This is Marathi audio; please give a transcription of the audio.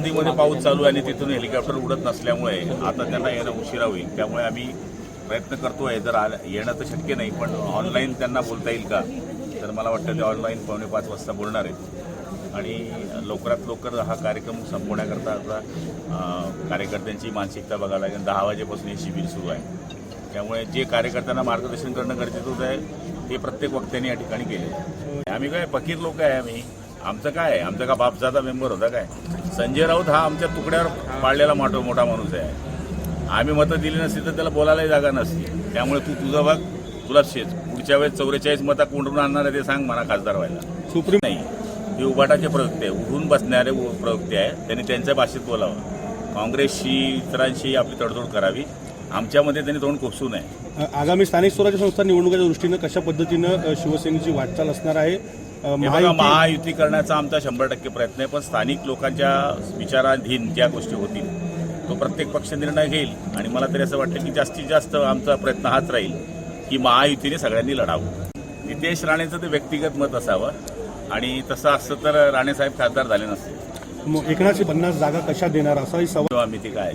नदीमध्ये पाऊस चालू आहे आणि तिथून हेलिकॉप्टर उडत नसल्यामुळे आता त्यांना येणं उशिरा होईल. त्यामुळे आम्ही प्रयत्न करतोय जर येणं तर शक्य नाही पण ऑनलाईन त्यांना बोलता येईल का? तर मला वाटतं ते ऑनलाईन पावणे पाच वाजता बोलणार आहेत. आणि लवकरात लवकर हा कार्यक्रम संपवण्याकरता आता कार्यकर्त्यांची मानसिकता बघायला लागेल. दहा वाजेपासून हे शिबिर सुरू आहे. त्यामुळे जे कार्यकर्त्यांना मार्गदर्शन करणं गरजेचं आहे ते प्रत्येक वक्त्यांनी या ठिकाणी केले. आम्ही काय फकीर लोक आहे आम्ही. आमचं काय आहे? आमचा का बापजादा मेंबर होता काय? संजय राऊत हा आमच्या तुकड्यावर पाळलेला मोठा मोठा माणूस आहे. आम्ही मतं दिली नसती तर त्याला बोलायलाही जागा नसती. त्यामुळे तू तुझं बघ तुला शे पुढच्या वेळेस चौवेचाळीस मतं कोंडून आणणार आहे ते सांग मला खासदार व्हायला. सुप्रीम नाही. हे उभाटाचे प्रवक्ते आहे. उठून बसणारे उ- प्रवक्ते आहे. त्यांनी त्यांच्या भाषेत बोलावं. काँग्रेसशी इतरांशी आपली तडजोड करावी. आमच्यामध्ये त्यांनी तोंड खुपसू नये. आगामी स्थानिक स्वराज्य संस्था निवडणुकीच्या दृष्टीनं कशा पद्धतीनं शिवसेनेची वाटचाल असणार आहे? महायुती- करण्याचा आमचा शंभर टक्के प्रयत्न आहे पण स्थानिक लोकांच्या विचाराधीन ज्या गोष्टी होतील तो प्रत्येक पक्ष निर्णय घेईल. आणि मला तरी असं वाटतं की जास्तीत जास्त आमचा प्रयत्न हाच राहील की महायुतीने सगळ्यांनी लढावं. नितेश राणेचं ते व्यक्तिगत मत असावं आणि तसं असतं तर राणेसाहेब खासदार झाले नसते. मग एकनाथशे पन्नास जागा कशा देणार? असाही सवाल आम्ही ती काय